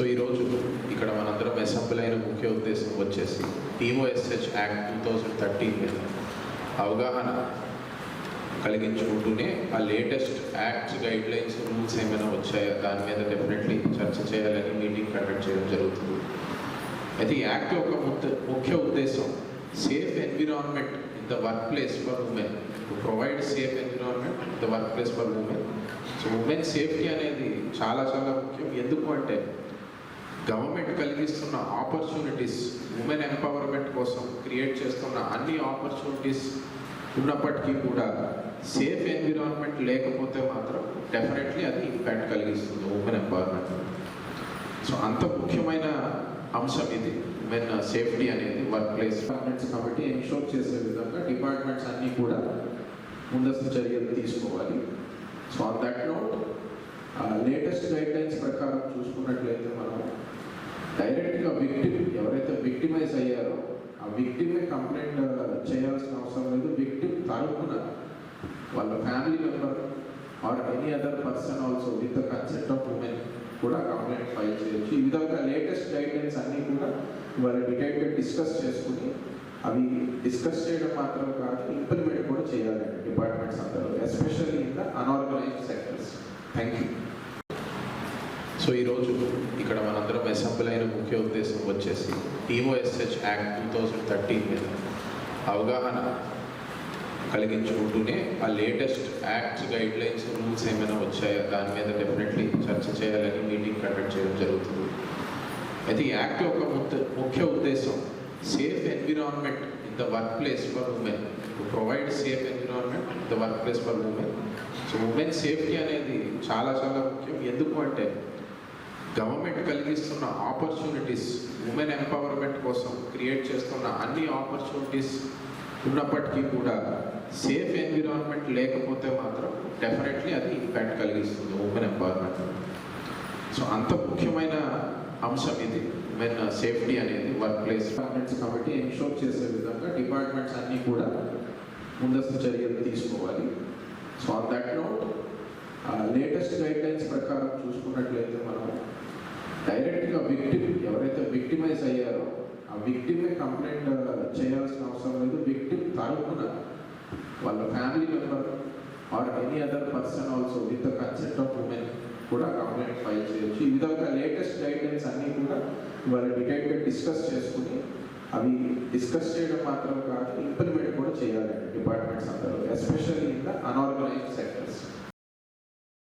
So ఈరోజు ఇక్కడ మనందరం అసెంబ్లీ అయిన ముఖ్య ఉద్దేశం వచ్చేసి TOSH act two thousand thirteen మీద అవగాహన కలిగించుకుంటూనే ఆ latest acts guidelines rules ఏమైనా వచ్చాయో? దాని మీద డెఫినెట్లీ చర్చ చేయాలని మీటింగ్ కండక్ట్ చేయడం జరుగుతుంది. అయితే ఈ యాక్ట్ యొక్క ముఖ్య ఉద్దేశం safe environment in the workplace for women to provide safe environment the workplace for women so women safety అనేది చాలా చాలా ముఖ్యం. ఎందుకు అంటే గవర్నమెంట్ కలిగిస్తున్న ఆపర్చునిటీస్ ఉమెన్ ఎంపవర్మెంట్ కోసం క్రియేట్ చేస్తున్న అన్ని ఆపర్చునిటీస్ ఉన్నప్పటికీ కూడా సేఫ్ ఎన్విరాన్మెంట్ లేకపోతే మాత్రం డెఫినెట్లీ అది ఇంపాక్ట్ కలిగిస్తుంది ఉమెన్ ఎంపవర్మెంట్ సో అంత ముఖ్యమైన అంశం ఇది. ఉమెన్ సేఫ్టీ అనేది వర్క్ ప్లేస్ డిపార్ట్మెంట్స్ కాబట్టి ఎన్షోర్ చేసే విధంగా డిపార్ట్మెంట్స్ అన్నీ కూడా ముందస్తు చర్యలు తీసుకోవాలి. So on that note latest guidelines ప్రకారం చూసుకున్నట్లయితే మనం డైరెక్ట్గా విక్టిమ్. ఎవరైతే విక్టిమైజ్ అయ్యారో ఆ విక్టిమే కంప్లైంట్ చేయాల్సిన అవసరం లేదు. విక్టిమ్ తరపున వాళ్ళ family member or any other person also with the consent of women కూడా కంప్లైంట్ ఫైల్ చేయొచ్చు. ఈ విధంగా లేటెస్ట్ గైడ్లైన్స్ అన్నీ కూడా వాళ్ళు డీటెయిల్గా డిస్కస్ చేసుకుని అవి డిస్కస్ చేయడం మాత్రం కాదు ఇంప్లిమెంట్ కూడా చేయాలి డిపార్ట్మెంట్స్ అందరూ especially in the unorganised sectors. Thank you so ఈరోజు ఇక్కడ మనందరం అసెంబ్లీ ముఖ్య ఉద్దేశం వచ్చేసి TOSH act two thousand thirteen మీద అవగాహన కలిగించుకుంటూనే ఆ latest acts guidelines rules ఏమైనా వచ్చాయో దాని మీద డెఫినెట్లీ చర్చ చేయాలని మీటింగ్ కండక్ట్ చేయడం జరుగుతుంది అయితే ఈ యాక్ట్ యొక్క ముఖ్య ముఖ్య ఉద్దేశం safe environment in the workplace for women to provide safe environment in the workplace for women so women safety అనేది చాలా చాలా ముఖ్యం ఎందుకు అంటే గవర్నమెంట్ కలిగిస్తున్న ఆపర్చునిటీస్ ఉమెన్ ఎంపవర్మెంట్ కోసం క్రియేట్ చేస్తున్న అన్ని ఆపర్చునిటీస్ ఉన్నప్పటికీ కూడా సేఫ్ ఎన్విరాన్మెంట్ లేకపోతే మాత్రం డెఫినెట్లీ అది ఇంపాక్ట్ కలిగిస్తుంది ఉమెన్ ఎంపవర్మెంట్ సో అంత ముఖ్యమైన అంశం ఇది. ఉమెన్ సేఫ్టీ అనేది వర్క్ ప్లేస్ డిపార్ట్మెంట్స్ కాబట్టి ఎన్షోర్ చేసే విధంగా డిపార్ట్మెంట్స్ అన్నీ కూడా ముందస్తు చర్యలు తీసుకోవాలి. So on that note latest guidelines ప్రకారం చూసుకున్నట్లయితే విక్టిమ్ ఎవరైతే విక్టిమైజ్ అయ్యారో ఆ విక్టిమే కంప్లైంట్ చేయాల్సిన అవసరం లేదు. విక్టిమ్ తరపున వాళ్ళ family member or any other person also with the consent of women కూడా కంప్లైంట్ ఫైల్ చేయొచ్చు. ఈ విధంగా లేటెస్ట్ గైడ్ అన్నీ కూడా వాళ్ళ డిటైల్గా డిస్కస్ చేసుకుని అవి డిస్కస్ చేయడం మాత్రం కాదు ఇంప్లిమెంట్ కూడా చేయాలి డిపార్ట్మెంట్స్ అందరూ ఎస్పెషల్లీ ఇన్